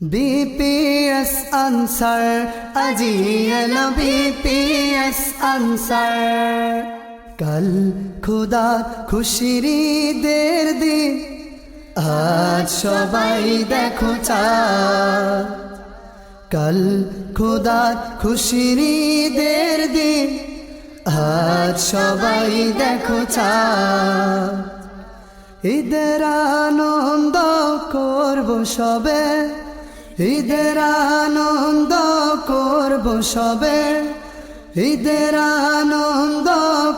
BPS answer আজি এলো BPS answer কাল খুদা খুশির ঈদের দিন আজ সবাই দেখো চা কাল খুদা খুশির ঈদের দিন আজ সবাই দেখো চা ঈদের আনন্দ করব সবে ঈদের আনন্দ করব সবে। ঈদের আনন্দ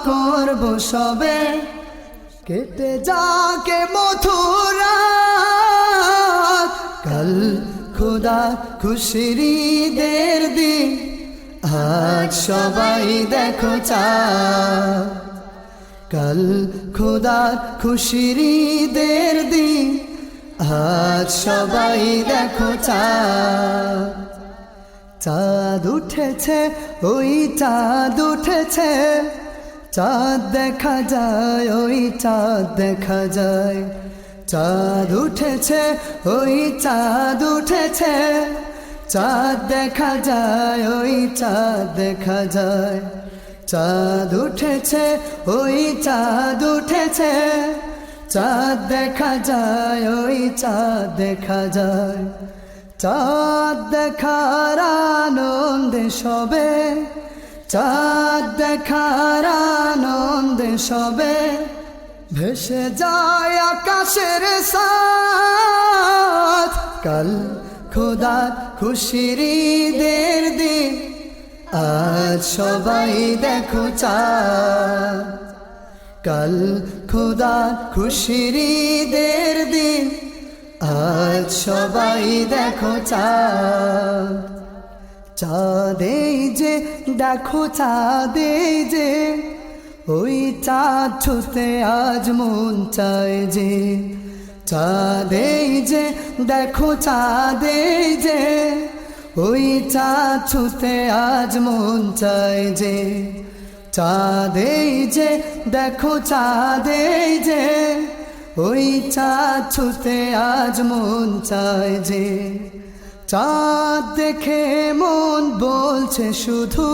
করব সবে। কেটে যাকে মথুরা কাল খুদা খুশির ঈদের দিন। আজ সবাই দেখো চা। কাল খোদা খুশির ঈদের দিন। আজ সবাই দেখো চাঁদ। উঠেছে, ওই চাঁদ উঠেছে। চাঁদ দেখা যায়, ওই চাঁদ দেখা যায়। চাঁদ উঠেছে, ওই চাঁদ উঠেছে। চাঁদ দেখা যায়, ওই চাঁদ দেখা যায়। চাঁদ উঠেছে, ওই চাঁদ উঠেছে। চাঁদ দেখা যায়, ওই চাঁদ দেখা যায়। চাঁদ দেখার আনন্দে সবে, চাঁদ দেখার আনন্দে সবে। ভেসে যায় আকাশের সাথ, কাল খোদা খুশির দের দিন। আজ সবাই দেখো চা কাল খোদা খুশির ঈদের দিন। আজ সবাই দেখো চা চাঁদেই যে, দেখো চাঁদেই যে, ওই চাঁদ ছুতে আজ মন চায় যে। চাঁদেই যে, দেখো চাঁদেই যে, ওই চাঁদ ছুতে আজ মন চায় যে। চাঁদেই যে, দেখো চাঁদে যে, ওই চা ছুতে আজ মন চায় যে। চাঁদ দেখে মন বলছে শুধু